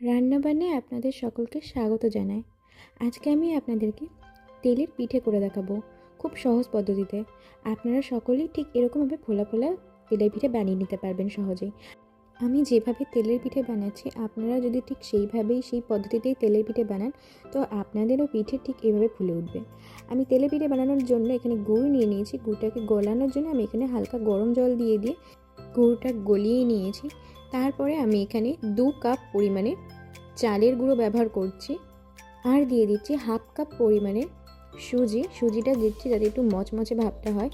রান্নাবান্নায় আপনাদের সকলকে স্বাগত জানাই। আজকে আমি আপনাদেরকে তেলের পিঠে করে দেখাবো খুব সহজ পদ্ধতিতে। আপনারা সকলেই ঠিক এরকমভাবে ফোলা ফোলা তেলের পিঠে বানিয়ে নিতে পারবেন সহজেই আমি যেভাবে তেলের পিঠে বানাচ্ছি, আপনারা যদি ঠিক সেইভাবেই সেই পদ্ধতিতেই তেলের পিঠে বানান, তো আপনাদেরও পিঠে ঠিক এভাবে ফুলে উঠবে। আমি তেলের পিঠে বানানোর জন্য এখানে গুড় নিয়ে নিয়েছি। গুড়টাকে গলানোর জন্য আমি এখানে হালকা গরম জল দিয়ে দিয়ে গুড়টা গলিয়ে নিয়েছি। তারপরে আমি এখানে দু কাপ পরিমাণে চালের গুঁড়ো ব্যবহার করছি। আর দিয়ে দিচ্ছি হাফ কাপ পরিমাণে সুজি। সুজিটা দিচ্ছি যাতে একটু মচমচে ভাবটা হয়।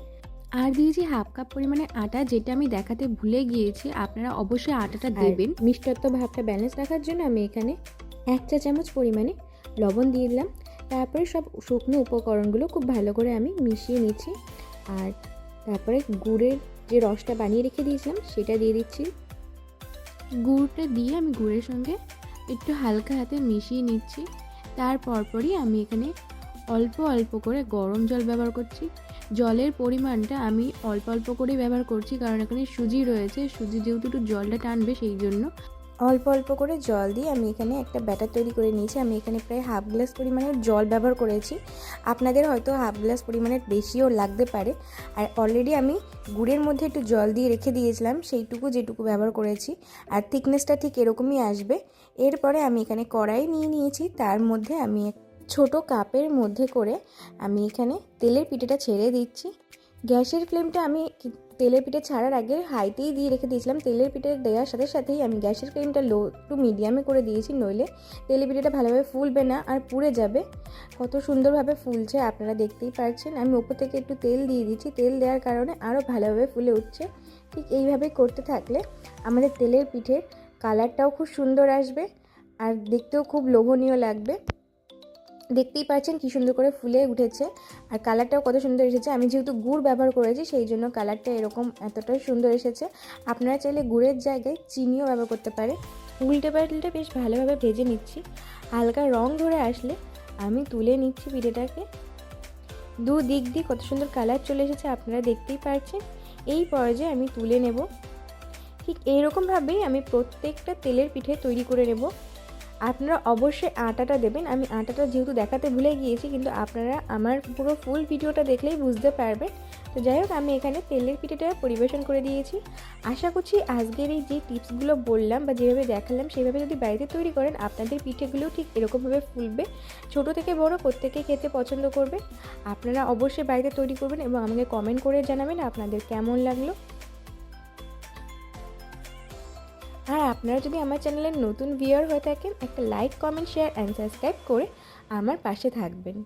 আর দিয়েছি হাফ কাপ পরিমাণে আটা যেটা আমি দেখাতে ভুলে গিয়েছি। আপনারা অবশ্যই আটাটা দেবেন। মিষ্টত্ব ভাবটা ব্যালেন্স রাখার জন্য আমি এখানে এক চা চামচ পরিমাণে লবণ দিয়ে দিলাম। তারপরে সব শুকনো উপকরণগুলো খুব ভালো করে আমি মিশিয়ে নিচ্ছি। আর তারপরে গুড়ের যে রসটা বানিয়ে রেখে দিয়েছিলাম, সেটা দিয়ে দিচ্ছি। গুড়টা দিয়ে আমি গুড়ের সঙ্গে একটু হালকা হাতে মিশিয়ে নিচ্ছি। তার পরপরই আমি এখানে অল্প অল্প করে গরম জল ব্যবহার করছি। জলের পরিমাণটা আমি অল্প অল্প করেই ব্যবহার করছি, কারণ এখানে সুজি রয়েছে। সুজি যেহেতু একটু জলটা টানবে, সেই জন্য অল্প অল্প করে জল দিয়ে আমি এখানে একটা ব্যাটার তৈরি করে নিয়েছি। আমি এখানে প্রায় হাফ গ্লাস পরিমাণের জল ব্যবহার করেছি। আপনাদের হয়তো হাফ গ্লাস পরিমাণের বেশিও লাগতে পারে। আর অলরেডি আমি গুড়ের মধ্যে একটু জল দিয়ে রেখে দিয়েছিলাম, সেইটুকু যেটুকু ব্যবহার করেছি। আর থিকনেসটা ঠিক এরকমই আসবে। এরপরে আমি এখানে কড়াই নিয়ে নিয়েছি। তার মধ্যে আমি ছোট কাপের মধ্যে করে আমি এখানে তেলের পিঠেটা ছেড়ে দিচ্ছি। গ্যাসের ফ্লেমটা আমি তেলের পিঠে ছাড়ার আগে হাইতেই দিয়ে রেখে দিয়েছিলাম। তেলের পিঠে দেওয়ার সাথে সাথেই আমি গ্যাসের ফ্লেমটা লো টু মিডিয়ামে করে দিয়েছি নইলে তেলের পিঠেটা ভালোভাবে ফুলবে না আর পুড়ে যাবে। কত সুন্দরভাবে ফুলছে আপনারা দেখতেই পারছেন। আমি ওপর থেকে একটু তেল দিয়ে দিচ্ছি। তেল দেওয়ার কারণে আরও ভালোভাবে ফুলে উঠছে। ঠিক এইভাবে করতে থাকলে আমাদের তেলের পিঠের কালারটাও খুব সুন্দর আসবে আর দেখতেও খুব লোভনীয় লাগবে। দেখতেই পাচ্ছেন কী সুন্দর করে ফুলে উঠেছে। আর কালারটাও কত সুন্দর এসেছে। আমি যেহেতু গুড় ব্যবহার করেছি, সেই জন্য কালারটা এরকম এতটাই সুন্দর এসেছে। আপনারা চাইলে গুড়ের জায়গায় চিনিও ব্যবহার করতে পারে। উল্টে পাল্টে বেশ ভালোভাবে ভেজে নিচ্ছি। হালকা রং ধরে আসলে আমি তুলে নিচ্ছি পিঠেটাকে। দু দিক দিয়ে কত সুন্দর কালার চলে এসেছে আপনারা দেখতেই পাচ্ছেন এই পর্যায়ে আমি তুলে নেব। ঠিক এইরকমভাবেই আমি প্রত্যেকটা তেলের পিঠে তৈরি করে নেব। আপনারা অবশ্যই আটাটা দেবেন। আমি আটাটা যেহেতু দেখাতে ভুলে গিয়েছি, কিন্তু আপনারা আমার পুরো ফুল ভিডিওটা দেখলেই বুঝতে পারবেন। তো যাই হোক, আমি এখানে তেলের পিঠেটা পরিবেশন করে দিয়েছি। আশা করছি আজকের এই যে টিপসগুলো বললাম বা যেভাবে দেখালাম, সেভাবে যদি বাড়িতে তৈরি করেন, আপনাদের পিঠেগুলো ঠিক এরকমভাবে ফুলবে। ছোট থেকে বড় প্রত্যেকে খেতে পছন্দ করবে। আপনারা অবশ্যই বাড়িতে তৈরি করবেন এবং আমাকে কমেন্ট করে জানাবেন আপনাদের কেমন লাগল। আর আপনারা যদি আমার চ্যানেলের নতুন ভিউয়ার হয়ে থাকেন, একটা like comment share and subscribe করে আমার পাশে থাকবেন।